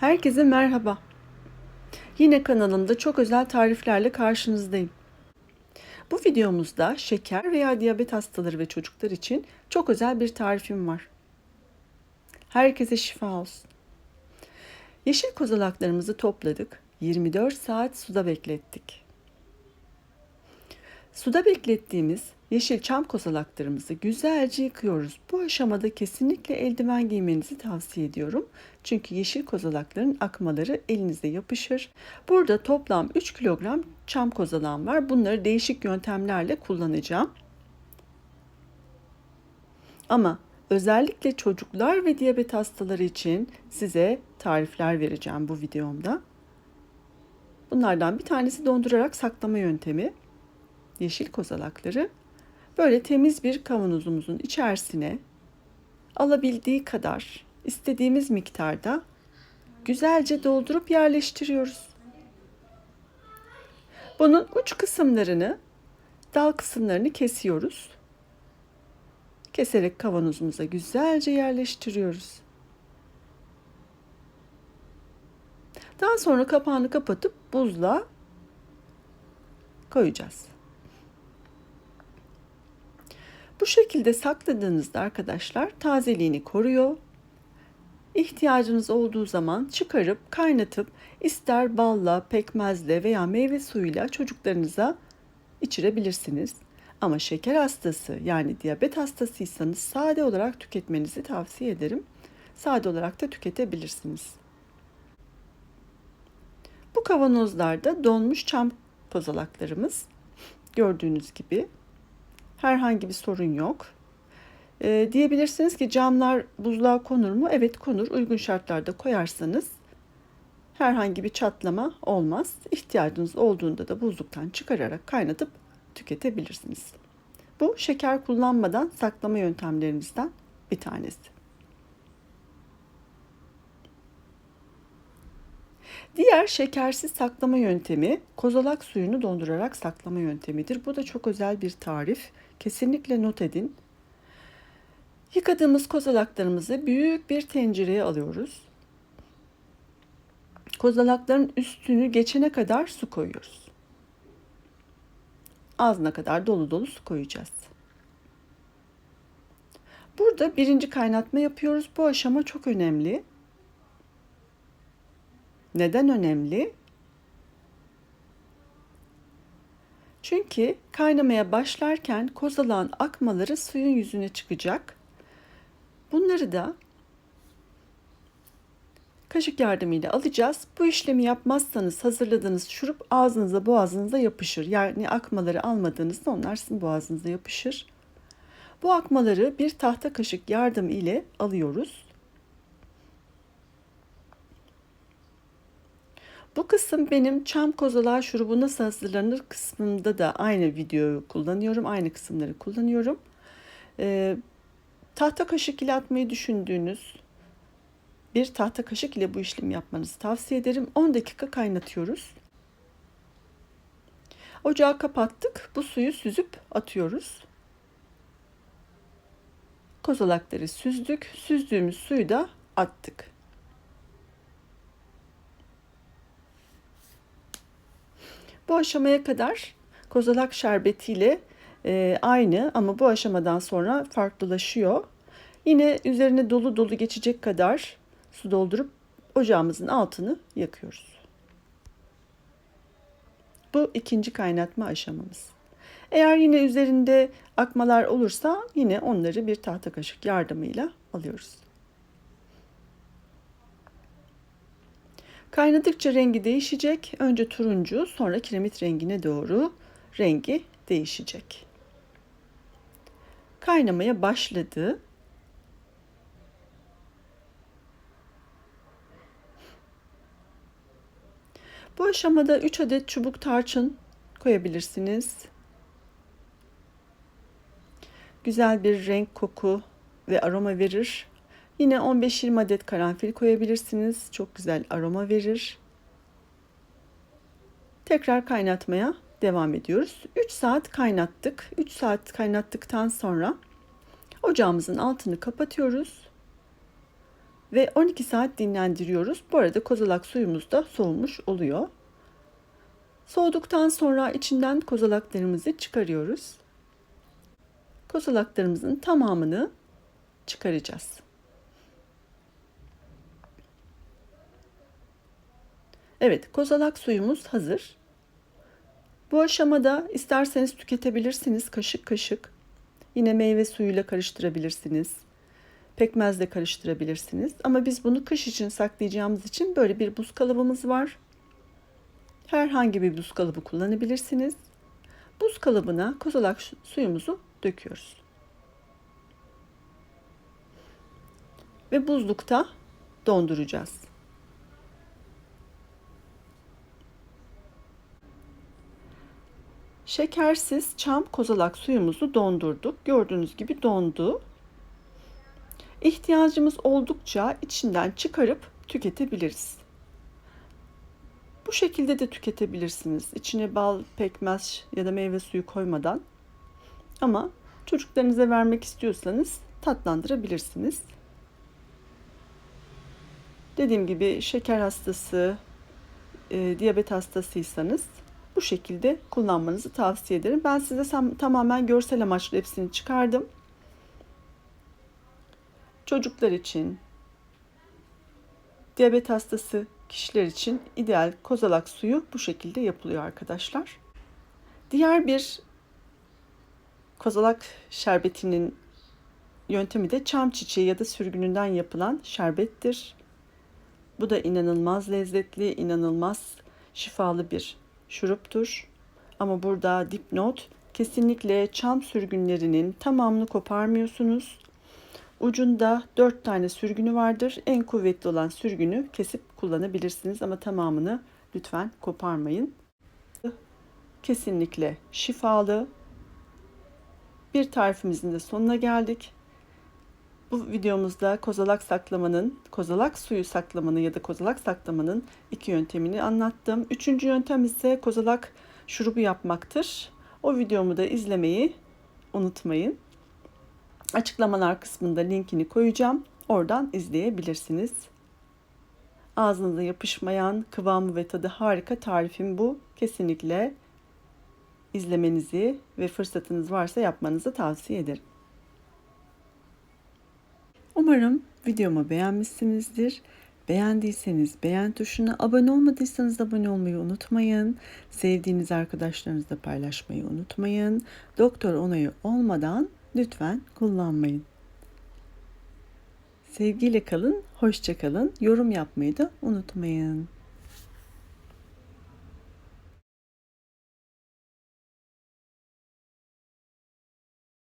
Herkese merhaba. Yine kanalımda çok özel tariflerle karşınızdayım. Bu videomuzda şeker veya diyabet hastaları ve çocuklar için çok özel bir tarifim var. Herkese şifa olsun. Yeşil kozalaklarımızı topladık. 24 saat suda beklettik. Suda beklettiğimiz yeşil çam kozalaklarımızı güzelce yıkıyoruz. Bu aşamada kesinlikle eldiven giymenizi tavsiye ediyorum. Çünkü yeşil kozalakların akmaları elinize yapışır. Burada toplam 3 kilogram çam kozalağım var. Bunları değişik yöntemlerle kullanacağım. Ama özellikle çocuklar ve diyabet hastaları için size tarifler vereceğim bu videomda. Bunlardan bir tanesi dondurarak saklama yöntemi yeşil kozalakları böyle temiz bir kavanozumuzun içerisine alabildiği kadar istediğimiz miktarda güzelce doldurup yerleştiriyoruz. Bunun uç kısımlarını, dal kısımlarını kesiyoruz. Keserek kavanozumuza güzelce yerleştiriyoruz. Daha sonra kapağını kapatıp buzla koyacağız. Bu şekilde sakladığınızda arkadaşlar tazeliğini koruyor. İhtiyacınız olduğu zaman çıkarıp kaynatıp ister balla, pekmezle veya meyve suyuyla çocuklarınıza içirebilirsiniz. Ama şeker hastası yani diyabet hastasıysanız sade olarak tüketmenizi tavsiye ederim. Sade olarak da tüketebilirsiniz. Bu kavanozlarda donmuş çam kozalaklarımız gördüğünüz gibi Herhangi bir sorun yok. E, diyebilirsiniz ki camlar buzluğa konur mu? Evet konur. Uygun şartlarda koyarsanız herhangi bir çatlama olmaz. İhtiyacınız olduğunda da buzluktan çıkararak kaynatıp tüketebilirsiniz. Bu şeker kullanmadan saklama yöntemlerimizden bir tanesi. Diğer şekersiz saklama yöntemi kozalak suyunu dondurarak saklama yöntemidir. Bu da çok özel bir tarif. Kesinlikle not edin. Yıkadığımız kozalaklarımızı büyük bir tencereye alıyoruz. Kozalakların üstünü geçene kadar su koyuyoruz. Ağzına kadar dolu dolu su koyacağız. Burada birinci kaynatma yapıyoruz. Bu aşama çok önemli. Neden önemli? Çünkü kaynamaya başlarken kozalağın akmaları suyun yüzüne çıkacak. Bunları da kaşık yardımıyla alacağız. Bu işlemi yapmazsanız hazırladığınız şurup ağzınıza boğazınıza yapışır. Yani akmaları almadığınızda onlar sizin boğazınıza yapışır. Bu akmaları bir tahta kaşık yardım ile alıyoruz. Bu kısım benim çam kozalağı şurubu nasıl hazırlanır kısmında da aynı videoyu kullanıyorum. Aynı kısımları kullanıyorum. Ee, tahta kaşık ile atmayı düşündüğünüz bir tahta kaşık ile bu işlemi yapmanızı tavsiye ederim. 10 dakika kaynatıyoruz. Ocağı kapattık. Bu suyu süzüp atıyoruz. Kozalakları süzdük. Süzdüğümüz suyu da attık. Bu aşamaya kadar kozalak şerbetiyle e, aynı ama bu aşamadan sonra farklılaşıyor. Yine üzerine dolu dolu geçecek kadar su doldurup ocağımızın altını yakıyoruz. Bu ikinci kaynatma aşamamız. Eğer yine üzerinde akmalar olursa yine onları bir tahta kaşık yardımıyla alıyoruz. Kaynadıkça rengi değişecek. Önce turuncu, sonra kiremit rengine doğru rengi değişecek. Kaynamaya başladı. Bu aşamada 3 adet çubuk tarçın koyabilirsiniz. Güzel bir renk, koku ve aroma verir. Yine 15-20 adet karanfil koyabilirsiniz. Çok güzel aroma verir. Tekrar kaynatmaya devam ediyoruz. 3 saat kaynattık. 3 saat kaynattıktan sonra ocağımızın altını kapatıyoruz. ve 12 saat dinlendiriyoruz. Bu arada kozalak suyumuz da soğumuş oluyor. Soğuduktan sonra içinden kozalaklarımızı çıkarıyoruz. Kozalaklarımızın tamamını çıkaracağız. Evet, kozalak suyumuz hazır. Bu aşamada isterseniz tüketebilirsiniz kaşık kaşık. Yine meyve suyuyla karıştırabilirsiniz. Pekmezle karıştırabilirsiniz. Ama biz bunu kış için saklayacağımız için böyle bir buz kalıbımız var. Herhangi bir buz kalıbı kullanabilirsiniz. Buz kalıbına kozalak suyumuzu döküyoruz. Ve buzlukta donduracağız. Şekersiz çam kozalak suyumuzu dondurduk. Gördüğünüz gibi dondu. İhtiyacımız oldukça içinden çıkarıp tüketebiliriz. Bu şekilde de tüketebilirsiniz. İçine bal, pekmez ya da meyve suyu koymadan. Ama çocuklarınıza vermek istiyorsanız tatlandırabilirsiniz. Dediğim gibi şeker hastası, e, diyabet hastasıysanız bu şekilde kullanmanızı tavsiye ederim. Ben size tamamen görsel amaçlı hepsini çıkardım. Çocuklar için, diyabet hastası kişiler için ideal kozalak suyu bu şekilde yapılıyor arkadaşlar. Diğer bir kozalak şerbetinin yöntemi de çam çiçeği ya da sürgününden yapılan şerbettir. Bu da inanılmaz lezzetli, inanılmaz şifalı bir şuruptur. Ama burada dipnot kesinlikle çam sürgünlerinin tamamını koparmıyorsunuz. Ucunda 4 tane sürgünü vardır. En kuvvetli olan sürgünü kesip kullanabilirsiniz ama tamamını lütfen koparmayın. Kesinlikle şifalı. Bir tarifimizin de sonuna geldik. Bu videomuzda kozalak saklamanın, kozalak suyu saklamanın ya da kozalak saklamanın iki yöntemini anlattım. Üçüncü yöntem ise kozalak şurubu yapmaktır. O videomu da izlemeyi unutmayın. Açıklamalar kısmında linkini koyacağım. Oradan izleyebilirsiniz. Ağzınıza yapışmayan kıvamı ve tadı harika tarifim bu. Kesinlikle izlemenizi ve fırsatınız varsa yapmanızı tavsiye ederim. Umarım videomu beğenmişsinizdir. Beğendiyseniz beğen tuşuna, abone olmadıysanız abone olmayı unutmayın. Sevdiğiniz arkadaşlarınızla paylaşmayı unutmayın. Doktor onayı olmadan lütfen kullanmayın. Sevgiyle kalın, hoşça kalın. Yorum yapmayı da unutmayın.